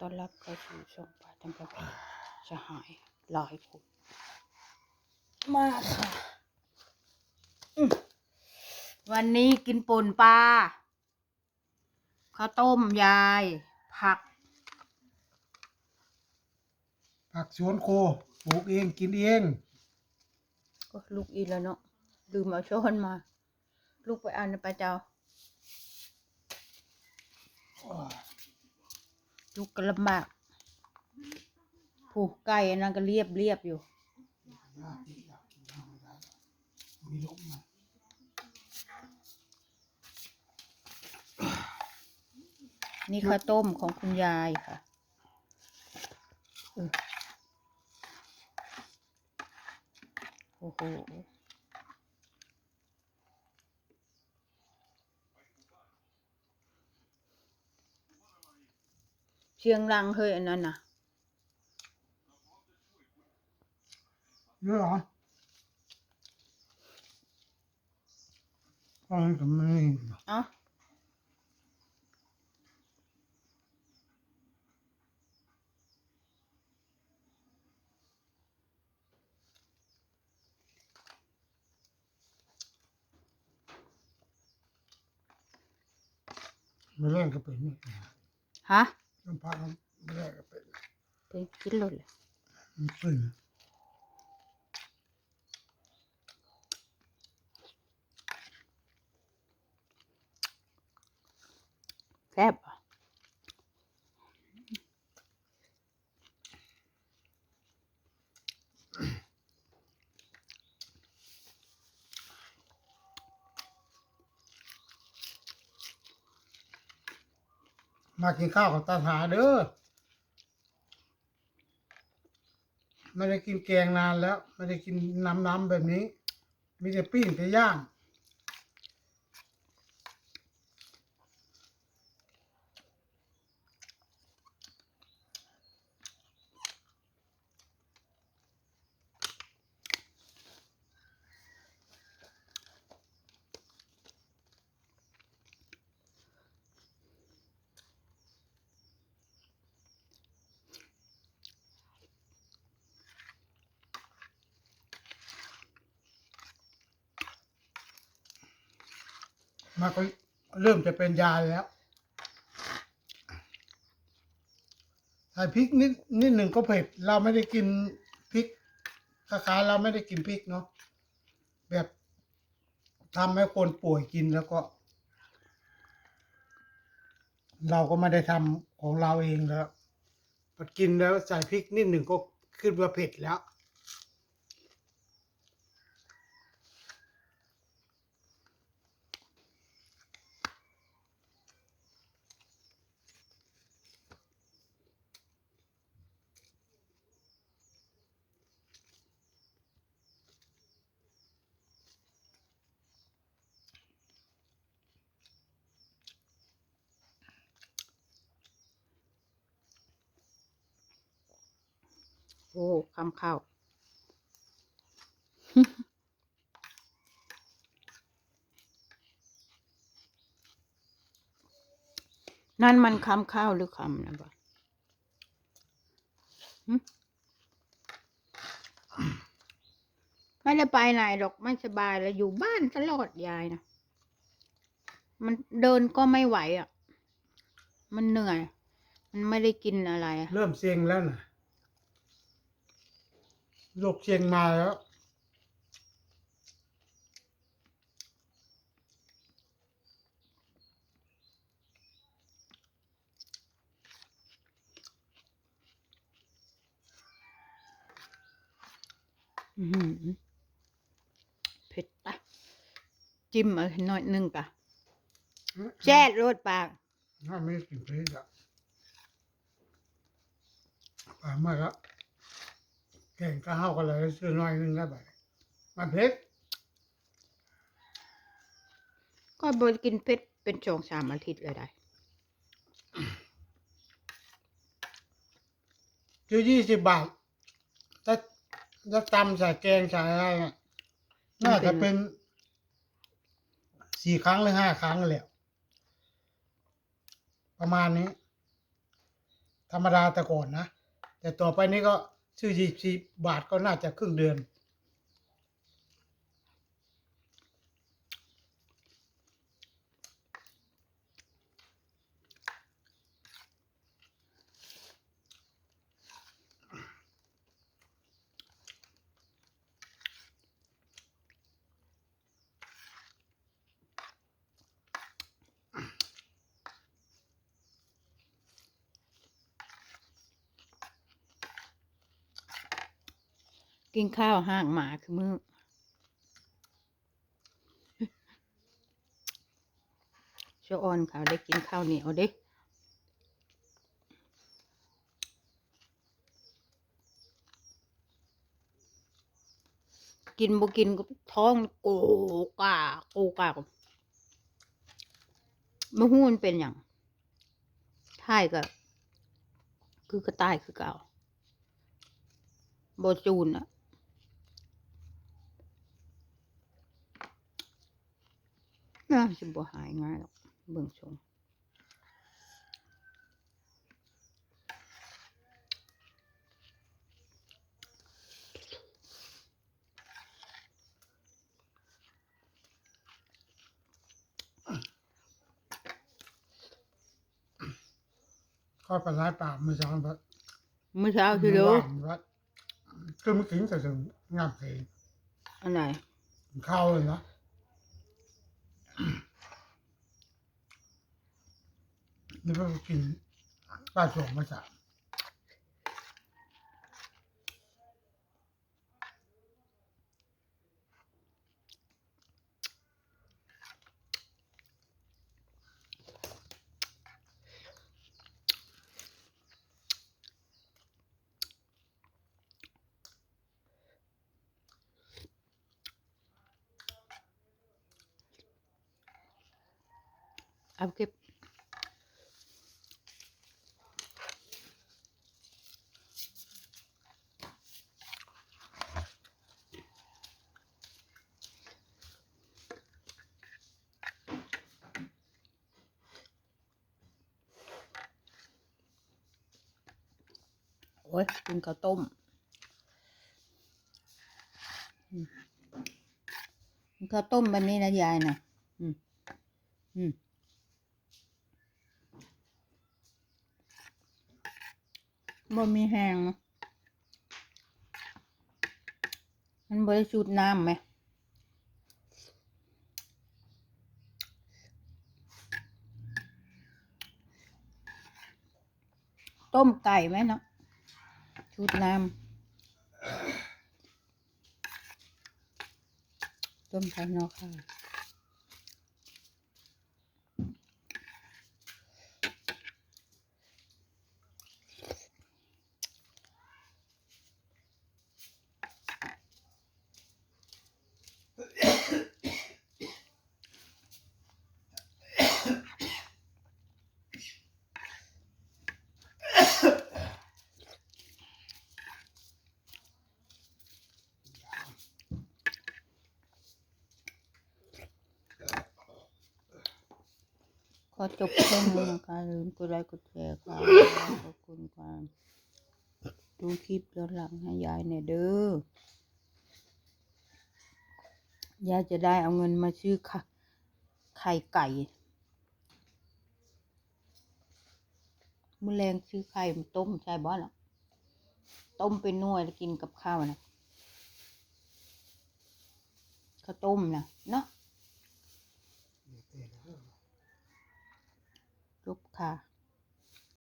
ต้อนรับเข้าสู่ช่องป่าทำประเพณจะหายหลายคนมาค่ะอืมวันนี้กินป่นปลาข้าวต้มยาย ผัก ผักสวนโคปลูกเองกินเองก็ลูกอีแล้วเนาะลืมเอาช้อนมา ลูกไปอ่านไปเจ้า ลูกก็ลำบากผูกไก่อันนั้นก็เรียบเรียบอยู่ มีลมมานี่ข้าวต้มของคุณยายค่ะโอ้โห เชียงรังเฮ้ยอันนั้นน่ะเยอะเหรอก็มันก็ไม่เอ้าไม่แรงก็เป็นนี่ฮะลำ พังไม่แรงก็เป็นเป็นคิดหลดเลยมันซึ้งแซ่บอะ มากินข้าวกับตาถาเด้อไม่ได้กินแกงนานแล้ว ไม่ได้กินน้ำน้ำๆแบบนี้ มีแต่ปิ้งแต่ย่าง มาก็เริ่มจะเป็นยาแล้วใส่พริกนิดนิดหนึ่งก็เผ็ด เราไม่ได้กินพริกคล้ายๆเราไม่ได้กินพริกเนาะแบบทำให้คนป่วยกินแล้วก็ เราก็ไม่ได้ทำของเราเองแล้วพอกินแล้วใส่พริกนิดหนึ่งก็ขึ้นว่าเผ็ดแล้ว โอ้คำข้าวนั่นมันคำข้าวหรือคำนะบ่ไม่ได้ไปไหนหรอกไม่สบายแล้วอยู่บ้านตลอดยายนะมันเดินก็ไม่ไหวอะ มันเหนื่อย มันไม่ได้กินอะไร เริ่มเซ็งแล้วนะ โรคเซ็งมาแล้วอื้อหือเผ็ดปะจิ้มเอาหน่อยหนึงกะแช่รสปากถ้าไม่กินพริกอะปลามากแล้ วแกงก็เฮากันเลยซื้อหน้อยหนึงได้ไปมาเผ็ดก็บกินเผ็ดเป็นสองสามอาทิตย์เลยได้คือยี่สิบบาทถ้าถ้าตำใส่แกงใส่อะไรน่ะน่าจะเป็นสี่ครั้งหรือห้าครั้งแหล้ว ประมาณนี้ ธรรมดาแต่ก่อนนะ แต่ต่อไปนี้ก็ ซื้อยี่สิบบาทก็น่าจะครึ่งเดือน กินข้าวห่างหมาคือมือเจ้าออนเขาได้กินข้าวเหนียวเด้กินบ่กินก็ท้องโกกาโกกากไม่หู้มันเป็นอย่างท่ายก็ คือกระต่ายคือเก่าบจูนอะ น่าจะบ่หายง่ายหรอกเบิ่งชงก็ไปร้ายปากมือสองพัดเมื่อเช้าคือเด้อวัดคือมันกินแต่ถึงงามเพลงอันไหนข้าวเลยนะ นี่ก็กินป้าสองมาสามเอาเก็บ โอ้ยกินข้าวต้มอืมกินข้าวต้มวันนี้นะยายนะอืม อืมบ่มีแห้งมันบริสุทธิ์น้ำไหมต้มไก่ไหมเนาะ ชุดน้ำต้มไก่เนอกค่ะ ขอจบแค่นี้นะคะลืมกดไลค์กดแชร์ค่ะ ขอบคุณค่ะดูคลิปย้อนหลังให้ยายหน่อยเด้อยายจะได้เอาเงินมาซื้อค่ะ ไข่ไก่มือแรงซื้อไข่มาต้มใช่บ่ล่ะต้มเป็นน่วยแล้วกินกับข้าวนะข้าวต้มนะเนาะ จบ ค่ะ